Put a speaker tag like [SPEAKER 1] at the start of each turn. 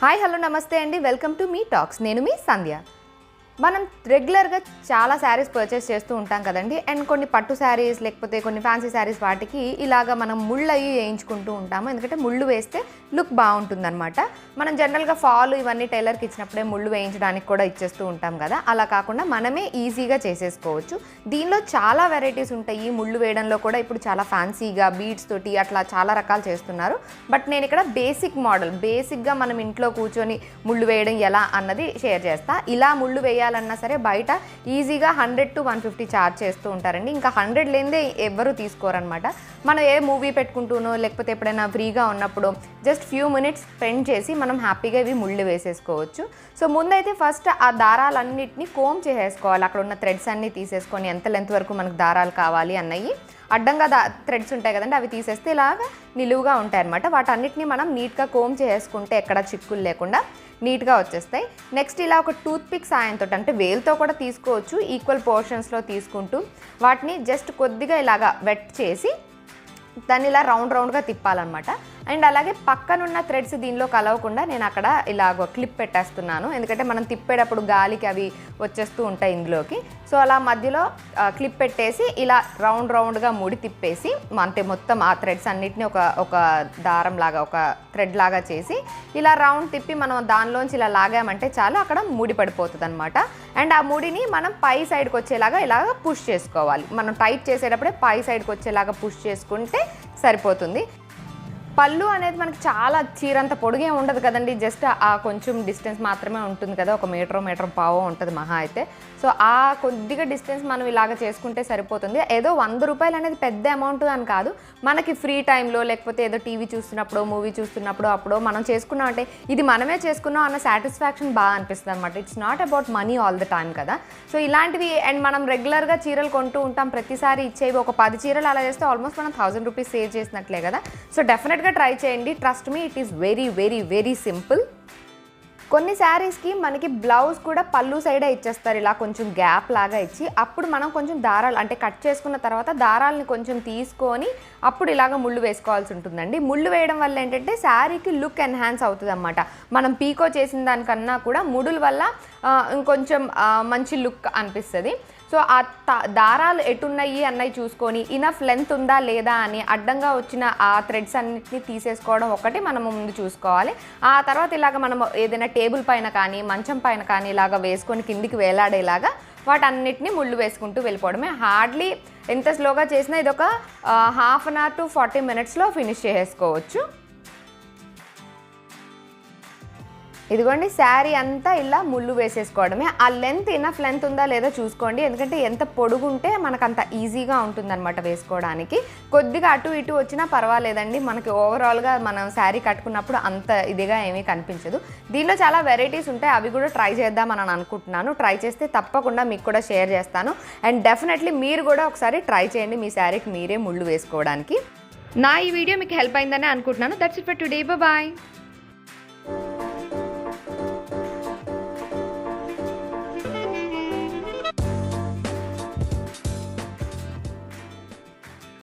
[SPEAKER 1] Hi hello నమస్తే అండి. Welcome to మీ టాక్స్. నేను మీ సంధ్య. మనం రెగ్యులర్గా చాలా శారీస్ పర్చేస్ చేస్తూ ఉంటాం కదండి. అండ్ కొన్ని పట్టు శారీస్ లేకపోతే కొన్ని ఫ్యాన్సీ శారీస్ వాటికి ఇలాగా మనం ముళ్ళు అయ్యి వేయించుకుంటూ ఉంటాము. ఎందుకంటే ముళ్ళు వేస్తే లుక్ బాగుంటుందన్నమాట. మనం జనరల్గా ఫాల్ ఇవన్నీ టైలర్కి ఇచ్చినప్పుడే ముళ్ళు వేయించడానికి కూడా ఇచ్చేస్తూ ఉంటాం కదా. అలా కాకుండా మనమే ఈజీగా చేసేసుకోవచ్చు. దీనిలో చాలా వెరైటీస్ ఉంటాయి. ముళ్ళు వేయడంలో కూడా ఇప్పుడు చాలా ఫ్యాన్సీగా బీడ్స్ తోటి అట్లా చాలా రకాలు చేస్తున్నారు. బట్ నేను ఇక్కడ బేసిక్ మోడల్ బేసిక్గా మనం ఇంట్లో కూర్చొని ముళ్ళు వేయడం ఎలా అన్నది షేర్ చేస్తా. ఇలా ముళ్ళు వేయాలి చేయాలన్నా సరే బయట ఈజీగా hundred to one fifty charge చేస్తూ ఉంటారండి. ఇంకా హండ్రెడ్ లేనిదే ఎవరు తీసుకోరనమాట మనం ఏ మూవీ పెట్టుకుంటూనో లేకపోతే ఎప్పుడైనా ఫ్రీగా ఉన్నప్పుడు జస్ట్ ఫ్యూ మినిట్స్ స్పెండ్ చేసి మనం హ్యాపీగా ఇవి ముళ్ళు వేసేసుకోవచ్చు. సో ముందైతే ఫస్ట్ ఆ దారాలన్నింటినీ కోమ్ చేసేసుకోవాలి. అక్కడ ఉన్న థ్రెడ్స్ అన్నీ తీసేసుకొని ఎంత లెంత్ వరకు మనకు దారాలు కావాలి అన్నవి అడ్డంగా దా థ్రెడ్స్ ఉంటాయి కదండి అవి తీసేస్తే ఇలాగా నిలువుగా ఉంటాయి అనమాట వాటన్నిటిని మనం నీట్గా కోమ్ చేసుకుంటే ఎక్కడ చిక్కులు లేకుండా నీట్గా వచ్చేస్తాయి. నెక్స్ట్ ఇలా ఒక టూత్ పిక్ సాయంతో అంటే వేలుతో కూడా తీసుకోవచ్చు. ఈక్వల్ పోర్షన్స్లో తీసుకుంటూ వాటిని జస్ట్ కొద్దిగా ఇలాగా వెట్ చేసి దాన్ని ఇలా రౌండ్ రౌండ్గా తిప్పాలన్నమాట. అండ్ అలాగే పక్కనున్న థ్రెడ్స్ దీనిలో కలవకుండా నేను అక్కడ ఇలాగ క్లిప్ పెట్టేస్తున్నాను. ఎందుకంటే మనం తిప్పేటప్పుడు గాలికి అవి వచ్చేస్తూ ఉంటాయి ఇందులోకి. సో అలా మధ్యలో క్లిప్ పెట్టేసి ఇలా రౌండ్ రౌండ్గా ముడి తిప్పేసి అంటే మొత్తం ఆ థ్రెడ్స్ అన్నిటిని ఒక ఒక దారం లాగా ఒక థ్రెడ్ లాగా చేసి ఇలా రౌండ్ తిప్పి మనం దానిలోంచి ఇలా లాగామంటే చాలు అక్కడ ముడి పడిపోతుంది అనమాట అండ్ ఆ ముడిని మనం పై సైడ్కి వచ్చేలాగా ఇలాగ పుష్ చేసుకోవాలి. మనం టైట్ చేసేటప్పుడే పై సైడ్కి వచ్చేలాగా పుష్ చేసుకుంటే సరిపోతుంది. పళ్ళు అనేది మనకి చాలా చీరంత పొడిగే ఉండదు కదండి. జస్ట్ ఆ కొంచెం డిస్టెన్స్ మాత్రమే ఉంటుంది కదా. ఒక మీటర్ మీటర్ పావో ఉంటుంది మహా అయితే. సో ఆ కొద్దిగా డిస్టెన్స్ మనం ఇలాగ చేసుకుంటే సరిపోతుంది. ఏదో వంద రూపాయలు అనేది పెద్ద అమౌంట్ అని కాదు. మనకి ఫ్రీ టైంలో లేకపోతే ఏదో టీవీ చూస్తున్నప్పుడు మూవీ చూస్తున్నప్పుడు అప్పుడు మనం చేసుకున్నాం అంటే ఇది మనమే చేసుకున్నాం అన్న సాటిస్ఫాక్షన్ బాగా అనిపిస్తుంది అనమాట it's not about money all the time కదా. సో ఇలాంటివి అండ్ మనం రెగ్యులర్గా చీరలు కొంటూ ఉంటాం. ప్రతిసారి ఇచ్చేవి ఒక పది చీరలు అలా చేస్తే ఆల్మోస్ట్ మనం థౌసండ్ రూపీస్ సేవ్ చేసినట్లే కదా. సో డెఫినెట్గా ట్రై చేయండి. Trust me it is very very very simple కొన్ని శారీస్కి మనకి బ్లౌజ్ కూడా పళ్ళు సైడే ఇచ్చేస్తారు. ఇలా కొంచెం గ్యాప్ లాగా ఇచ్చి అప్పుడు మనం కొంచెం దారాలు అంటే కట్ చేసుకున్న తర్వాత దారాలని కొంచెం తీసుకొని అప్పుడు ఇలాగ ముళ్ళు వేసుకోవాల్సి ఉంటుందండి. ముళ్ళు వేయడం వల్ల ఏంటంటే శారీకి లుక్ ఎన్హాన్స్ అవుతుంది అనమాట మనం పీకో చేసిన దానికన్నా కూడా ముడుల వల్ల కొంచెం ఇంకొంచెం మంచి లుక్ అనిపిస్తుంది. సో ఆ దారాలు ఎటున్నాయి అన్నవి చూసుకొని ఇనఫ్ లెంత్ ఉందా లేదా అని అడ్డంగా వచ్చిన ఆ థ్రెడ్స్ అన్నిటిని తీసేసుకోవడం ఒకటి మనం ముందు చూసుకోవాలి. ఆ తర్వాత ఇలాగ మనం ఏదైనా టేబుల్ పైన కానీ మంచం పైన కానీ ఇలాగ వేసుకొని కిందికి వేలాడేలాగా వాటన్నిటిని ముళ్ళు వేసుకుంటూ వెళ్ళిపోవడమే. హార్డ్లీ ఎంత స్లోగా చేసినా ఇది ఒక half an hour to forty మినిట్స్లో ఫినిష్ చేసేసుకోవచ్చు. ఇదిగోండి శారీ అంతా ఇలా ముళ్ళు వేసేసుకోవడమే. ఆ లెంత్ ఇనఫ్ లెంత్ ఉందా లేదా చూసుకోండి. ఎందుకంటే ఎంత పొడుగుంటే మనకు అంత ఈజీగా ఉంటుందన్నమాట వేసుకోవడానికి. కొద్దిగా అటు ఇటు వచ్చినా పర్వాలేదండి. మనకి ఓవరాల్గా మనం శారీ కట్టుకున్నప్పుడు అంత ఇదిగా ఏమీ కనిపించదు. దీనిలో చాలా వెరైటీస్ ఉంటాయి. అవి కూడా ట్రై చేద్దామని అని అనుకుంటున్నాను. ట్రై చేస్తే తప్పకుండా మీకు కూడా షేర్ చేస్తాను. అండ్ డెఫినెట్లీ మీరు కూడా ఒకసారి ట్రై చేయండి మీ శారీకి మీరే ముళ్ళు వేసుకోవడానికి. నా ఈ వీడియో మీకు హెల్ప్ అయిందని అనుకుంటున్నాను. That's it for today bye